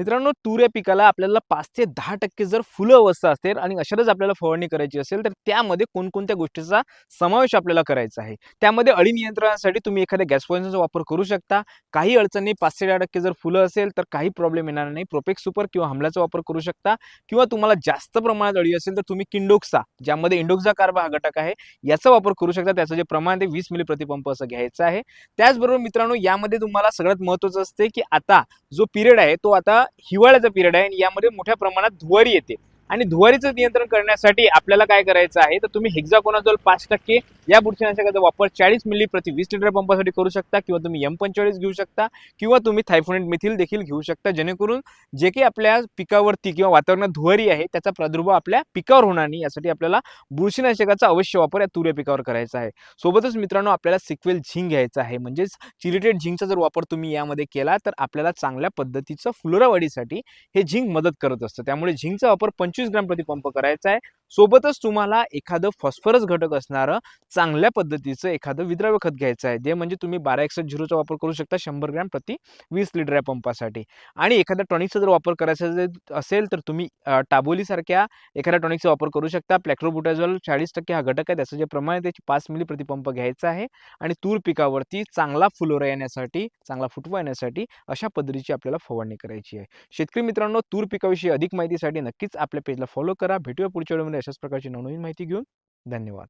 मित्रांनो तूर या पिकाला आपल्याला पाच ते दहा टक्के जर फुलं अवस्था असेल आणि अशातच आपल्याला फवारणी करायची असेल तर त्यामध्ये कोणकोणत्या गोष्टीचा समावेश आपल्याला करायचा आहे? त्यामध्ये अळी नियंत्रणासाठी तुम्ही एखाद्या गॅस वापर करू शकता. काही अडचणी पाच ते दहा टक्के जर फुलं असेल तर काही प्रॉब्लेम येणार नाही. प्रोपेक्स सुपर किंवा हमलाचा वापर करू शकता. किंवा तुम्हाला जास्त प्रमाणात अळी असेल तर तुम्ही किंडोक्सा ज्यामध्ये इंडोक्सा कार्बा हा घटक आहे याचा वापर करू शकता. त्याचं जे प्रमाण ते वीस मिली प्रतिपंप असं घ्यायचं आहे. त्याचबरोबर मित्रांनो यामध्ये तुम्हाला सगळ्यात महत्त्वाचं असते की आता जो पिरियड आहे तो आता हिवाळ्याचा पिरियड आहे आणि यामध्ये मोठ्या प्रमाणात धुवारी येते. आणि धुवारीचं नियंत्रण करण्यासाठी आपल्याला काय करायचं आहे? तर तुम्ही हेक्झाकोनाजोल पाच टक्के या बुरशीनाशकाचा वापर चाळीस मिली प्रति वीस लिटर पंपासाठी करू शकता किंवा तुम्ही एम पंचेचाळीस घेऊ शकता किंवा तुम्ही थायफोनेट मिथिल देखील घेऊ शकता जेणेकरून जे काही आपल्या पिकावरती किंवा वातावरणात धुवारी आहे त्याचा प्रादुर्भाव आपल्या पिकावर होणार नाही यासाठी आपल्याला बुरशीनाशकाचा अवश्य वापर या तुऱ्या पिकावर करायचा आहे. सोबतच मित्रांनो आपल्याला सिक्वेल झिंक घ्यायचा आहे. म्हणजेच चिरिटेड झिंकचा जर वापर तुम्ही यामध्ये केला तर आपल्याला चांगल्या पद्धतीचं फुलोरा वाढीसाठी हे झिंक मदत करत असतं. त्यामुळे झिंकचा वापर पंचवीस ग्राम प्रतिपंप करायचा आहे. सोबतच तुम्हाला एखादं फॉस्फरस घटक असणारं चांगल्या पद्धतीचं एखादं विद्राव्य खत घ्यायचं आहे. जे म्हणजे तुम्ही बारा एकसष्ट झिरोचा वापर करू शकता शंभर ग्रॅम प्रति वीस लिटर या पंपासाठी. आणि एखाद्या टॉनिकचा जर वापर करायचा असेल तर तुम्ही टाबोलीसारख्या एखाद्या टॉनिकचा वापर करू शकता. प्लॅक्ट्रोबुटाझॉल चाळीस टक्के हा घटक आहे. त्याचं जे प्रमाण आहे त्याची पाच मिली प्रतिपंप घ्यायचा आहे. आणि तूर पिकावरती चांगला फुलोरा येण्यासाठी चांगला फुटवा येण्यासाठी अशा पद्धतीची आपल्याला फवारणी करायची आहे. शेतकरी मित्रांनो तूर पिकाविषयी अधिक माहितीसाठी नक्कीच आपल्या पेजला फॉलो करा. भेटूया पुढच्या वेळेमध्ये अशाच प्रकारची नवनवीन माहिती घेऊन धन्यवाद.